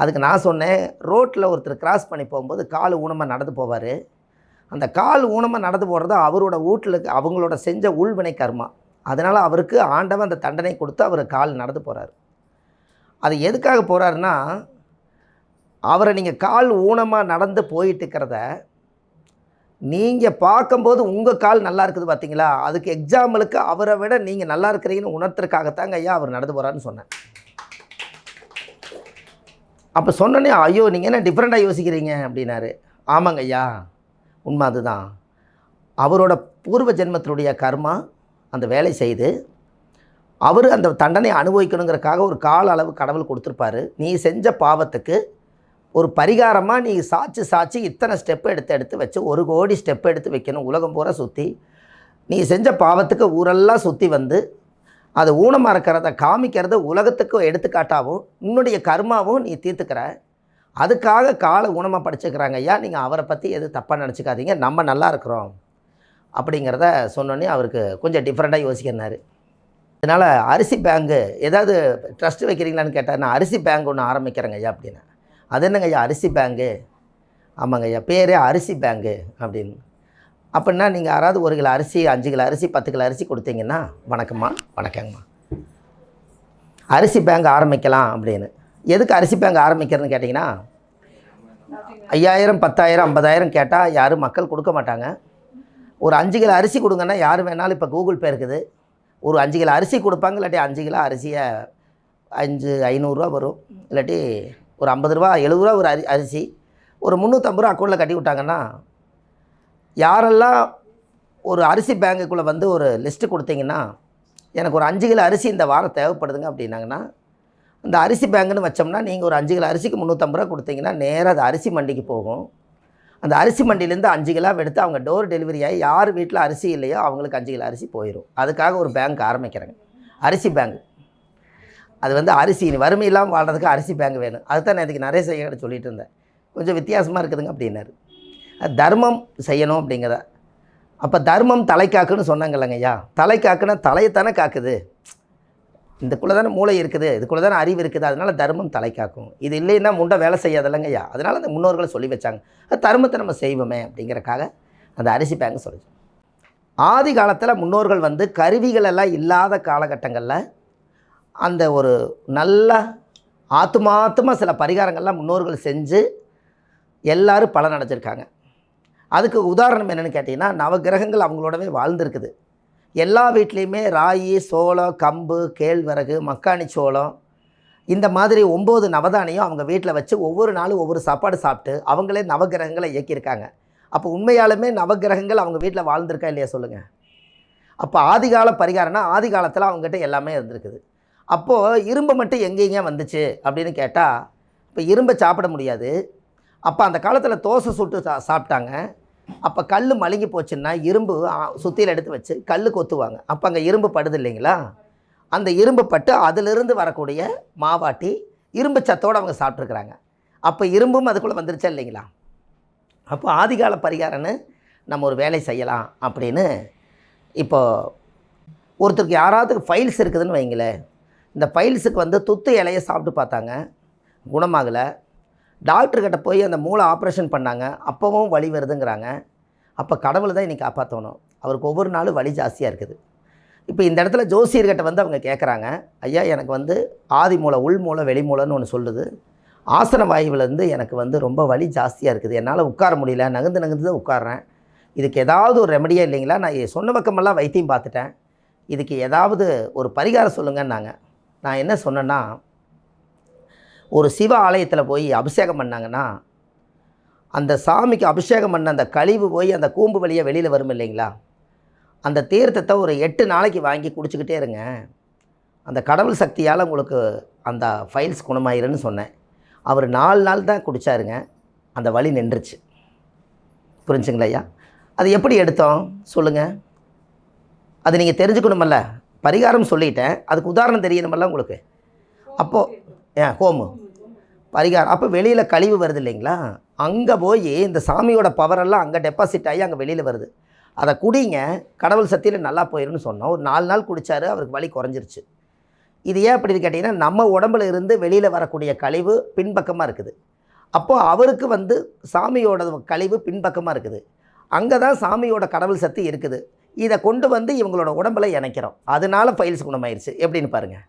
அதுக்கு நான் சொன்னேன் ரோட்டில் ஒருத்தர் கிராஸ் பண்ணி போகும்போது கால் ஊனமாக நடந்து போவார். அந்த கால் ஊனமாக நடந்து போகிறது அவரோட வீட்டில் அவங்களோட செஞ்ச உள்வினை கர்மா. அதனால் அவருக்கு ஆண்டவன் அந்த தண்டனை கொடுத்து அவர் கால் நடந்து போகிறார் அது எதுக்காக போகிறாருன்னா அவரை நீங்கள் கால் ஊனமாக நடந்து போயிட்டு இருக்கிறத நீங்கள் பார்க்கும்போது உங்கள் கால் நல்லா இருக்குது பார்த்தீங்களா அதுக்கு எக்ஸாம்பிளுக்கு அவரை விட நீங்கள் நல்லா இருக்கிறீங்கன்னு உணர்த்துறதுக்காகத்தாங்க ஐயா அவர் நடந்து போகிறாருன்னு சொன்னேன். அப்போ சொன்னோன்னே ஐயோ நீங்கள் என்ன டிஃப்ரெண்ட்டாக யோசிக்கிறீங்க? அப்படின்னாரு. ஆமாங்க ஐயா உண்மை அதுதான். அவரோட பூர்வ ஜென்மத்தினுடைய கர்மா அந்த வேலை செய்து அவர் அந்த தண்டனை அனுபவிக்கணுங்கிறக்காக ஒரு கால அளவு கடவுள் கொடுத்துருப்பாரு. நீ செஞ்ச பாவத்துக்கு ஒரு பரிகாரமாக நீ சாட்சி சாட்சி இத்தனை ஸ்டெப் எடுத்து எடுத்து வச்சு ஒரு கோடி ஸ்டெப் எடுத்து வைக்கணும். உலகம் பூரா சுற்றி நீ செஞ்ச பாவத்துக்கு ஊரெல்லாம் சுற்றி வந்து அது ஊனமாக இருக்கிறத காமிக்கிறத உலகத்துக்கு எடுத்துக்காட்டாகவும் உன்னுடைய கர்மாவும் நீ தீர்த்துக்கிற. அதுக்காக காலை ஊனமாக படிச்சுக்கிறாங்க ஐயா. நீங்கள் அவரை பற்றி எது தப்பாக நினச்சிக்காதீங்க. நம்ம நல்லா இருக்கிறோம். அப்படிங்கிறத சொன்னோன்னே அவருக்கு கொஞ்சம் டிஃப்ரெண்ட்டாக யோசிக்கிறார். அதனால் அரிசி பேங்கு ஏதாவது ட்ரஸ்ட் வைக்கிறீங்களான்னு கேட்டார் நான் அரிசி பேங்க் ஒன்று ஆரம்பிக்கிறேங்க ஐயா அப்படின்னு. அது என்னங்க ஐயா? அரிசி பேங்கு. ஆமாங்க ஐயா. பேரே அரிசி பேங்கு அப்படின்னு. அப்படின்னா நீங்கள் யாராவது ஒரு கிலோ அரிசி அஞ்சு கிலோ அரிசி பத்து கிலோ அரிசி கொடுத்தீங்கன்னா வணக்கம்மா வணக்கங்கம்மா. அரிசி பேங்க் ஆரம்பிக்கலாம் அப்படின்னு. எதுக்கு அரிசி பேங்க் ஆரம்பிக்கிறதுன்னு கேட்டிங்கன்னா ஐயாயிரம் பத்தாயிரம் ஐம்பதாயிரம் கேட்டால் யாரும் மக்கள் கொடுக்க மாட்டாங்க. ஒரு அஞ்சு கிலோ அரிசி கொடுங்கன்னா யார் வேணாலும் இப்போ கூகுள் பே இருக்குது. ஒரு அஞ்சு கிலோ அரிசி கொடுப்பாங்க இல்லாட்டி அஞ்சு கிலோ அரிசியை அஞ்சு ஐநூறுரூவா வரும். இல்லாட்டி ஒரு ஐம்பது ரூபா எழுபது ரூபா ஒரு அரி அரிசி. ஒரு முந்நூற்றம்பது ரூபா அக்கௌண்ட்டில் கட்டி விட்டாங்கன்னா யாரெல்லாம் ஒரு அரிசி பேங்குக்குள்ளே வந்து ஒரு லிஸ்ட்டு கொடுத்தீங்கன்னா எனக்கு ஒரு அஞ்சு கிலோ அரிசி இந்த வாரம் தேவைப்படுதுங்க அப்படின்னாங்கன்னா அந்த அரிசி பேங்குன்னு வச்சோம்னா நீங்கள் ஒரு அஞ்சு கிலோ அரிசிக்கு முந்நூற்றம்பது ரூபா கொடுத்தீங்கன்னா நேராக அது அரிசி மண்டிக்கு போகும். அந்த அரிசி மண்டியிலேருந்து அஞ்சு கிலோ எடுத்து அவங்க டோர் டெலிவரி ஆகி யார் வீட்டில் அரிசி இல்லையோ அவங்களுக்கு அஞ்சு கிலோ அரிசி போயிடும் அதுக்காக ஒரு பேங்க் ஆரம்பிக்கிறாங்க. அரிசி பேங்க். அது வந்து அரிசி நீ வறுமை இல்லாமல் வாழ்றதுக்கு அரிசி பேங்க் வேணும். அதுதான் நான் இதுக்கு நிறைய செய்ய சொல்லிட்டு இருந்தேன். கொஞ்சம் வித்தியாசமாக இருக்குதுங்க அப்படின்னாரு. தர்மம் செய்யணும் அப்படிங்கிறத. அப்போ தர்மம் தலை காக்குன்னு சொன்னாங்கல்லங்க ஐயா. தலை தலையைத்தானே காக்குது. இதுக்குள்ளே தானே மூளை இருக்குது இதுக்குள்ளே தானே அறிவு இருக்குது அதனால் தர்மம் தலை காக்கும் இது இல்லைன்னா முண்டை வேலை செய்யாதில்லைங்கய்யா அதனால் அந்த முன்னோர்களை சொல்லி வச்சாங்க. அது தர்மத்தை நம்ம செய்வோமே அப்படிங்கிறக்காக அந்த அரிசி பேங்க் சொல்லி ஆதி காலத்தில் முன்னோர்கள் வந்து கருவிகள் எல்லாம் இல்லாத காலகட்டங்களில் அந்த ஒரு நல்ல ஆத்துமாத்தமாக சில பரிகாரங்கள்லாம் முன்னோர்கள் செஞ்சு எல்லோரும் பலன் அடைஞ்சிருக்காங்க. அதுக்கு உதாரணம் என்னென்னு கேட்டிங்கன்னா நவகிரகங்கள் அவங்களோடவே வாழ்ந்துருக்குது. எல்லா வீட்லேயுமே ராகி சோளம் கம்பு கேழ்வரகு மக்காணி சோளம் இந்த மாதிரி ஒம்பது நவதானியம் அவங்க வீட்டில் வச்சு ஒவ்வொரு நாளும் ஒவ்வொரு சாப்பாடு சாப்பிட்டு அவங்களே நவகிரகங்களை இயக்கியிருக்காங்க. அப்போ உண்மையாலுமே நவகிரகங்கள் அவங்க வீட்டில் வாழ்ந்திருக்கா இல்லையா சொல்லுங்கள் அப்போ ஆதிகால பரிகாரம்னா ஆதி காலத்தில் அவங்ககிட்ட எல்லாமே இருந்திருக்குது. அப்போது இரும்பு மட்டும் எங்கேங்க வந்துச்சு அப்படின்னு கேட்டால் இப்போ இரும்பை சாப்பிட முடியாது. அப்போ அந்த காலத்தில் தோசை சுட்டு சா சாப்பிட்டாங்க. அப்போ கல் மழுங்கி போச்சுன்னா இரும்பு சுத்தியில் எடுத்து வச்சு கல் கொத்துவாங்க. அப்போ அங்கே இரும்பு படுது இல்லைங்களா? அந்த இரும்பு பட்டு அதிலிருந்து வரக்கூடிய மாவாட்டி இரும்பு சத்தோடு அவங்க சாப்பிட்ருக்குறாங்க அப்போ இரும்பும் அதுக்குள்ளே வந்துருச்சா இல்லைங்களா? அப்போ ஆதிகால பரிகாரம்னு நம்ம ஒரு வேலை செய்யலாம் அப்படின்னு இப்போது ஒருத்தருக்கு யாராவது ஃபைல்ஸ் இருக்குதுன்னு வைங்களேன். இந்த ஃபைல்ஸுக்கு வந்து துத்து இலையை சாப்பிட்டு பார்த்தாங்க. குணமாகலை. டாக்டர்கிட்ட போய் அந்த மூளை ஆப்ரேஷன் பண்ணாங்க. அப்போவும் வலி வருதுங்கிறாங்க. அப்போ கடவுள் தான் இன்னைக்கு காப்பாற்றணும் அவருக்கு ஒவ்வொரு நாளும் வலி ஜாஸ்தியாக இருக்குது. இப்போ இந்த இடத்துல ஜோசியர்கிட்ட வந்து அவங்க கேட்குறாங்க ஐயா எனக்கு வந்து ஆதி மூளை உள் மூளை வெளி மூளைன்னு ஒன்று சொல்லுது. ஆசன வாயுவிலேருந்து எனக்கு வந்து ரொம்ப வலி ஜாஸ்தியாக இருக்குது. என்னால் உட்கார முடியல. நகர்ந்து நகர்ந்து தான் உட்கார்றேன். இதுக்கு ஏதாவது ஒரு ரெமடியாக இல்லைங்களா? நான் சொன்ன பக்கமெல்லாம் வைத்தியம் பார்த்துட்டேன். இதுக்கு ஏதாவது ஒரு பரிகாரம் சொல்லுங்கன்னாங்க. நான் என்ன சொன்னேன்னா ஒரு சிவ ஆலயத்தில் போய் அபிஷேகம் பண்ணாங்கன்னா அந்த சாமிக்கு அபிஷேகம் பண்ண அந்த கழிவு போய் அந்த கூம்பு வழியாக வெளியில் வரும் இல்லைங்களா? அந்த தீர்த்தத்தை ஒரு எட்டு நாளைக்கு வாங்கி குடிச்சிக்கிட்டே இருங்க. அந்த கடவுள் சக்தியால் உங்களுக்கு அந்த ஃபைல்ஸ் குணமாயிருன்னு சொன்னேன். அவர் நாலு நாள் தான் குடித்தாருங்க அந்த வழி நின்றுச்சு. புரிஞ்சுங்களா ஐயா? அது எப்படி எடுத்தோம்? சொல்லுங்கள் அது நீங்கள் தெரிஞ்சுக்கணுமல்ல. பரிகாரம் சொல்லிட்டேன். அதுக்கு உதாரணம் தெரியணுமல்ல உங்களுக்கு? அப்போது ஏன் ஹோமு. பரிகாரம். அப்போ வெளியில் கழிவு வருது இல்லைங்களா? அங்கே போய் இந்த சாமியோட பவரெல்லாம் அங்கே டெபாசிட் ஆகி அங்கே வெளியில் வருது. அதை குடிங்க. கடவுள் சக்தியில் நல்லா போயிடும்னு சொன்னோம். ஒரு நாலு நாள் குடித்தாரு அவருக்கு வலி குறைஞ்சிருச்சு. இது ஏன் அப்படின்னு கேட்டிங்கன்னா நம்ம உடம்புல இருந்து வெளியில் வரக்கூடிய கழிவு பின்பக்கமாக இருக்குது. அப்போது அவருக்கு வந்து சாமியோட கழிவு பின்பக்கமாக இருக்குது. அங்கே தான் சாமியோட கடவுள் சக்தி இருக்குது. இதை கொண்டு வந்து இவங்களோட உடம்புல இணைக்கிறோம். அதனால ஃபைல்ஸ் குணமாயிருச்சு. எப்படின்னு பாருங்கள்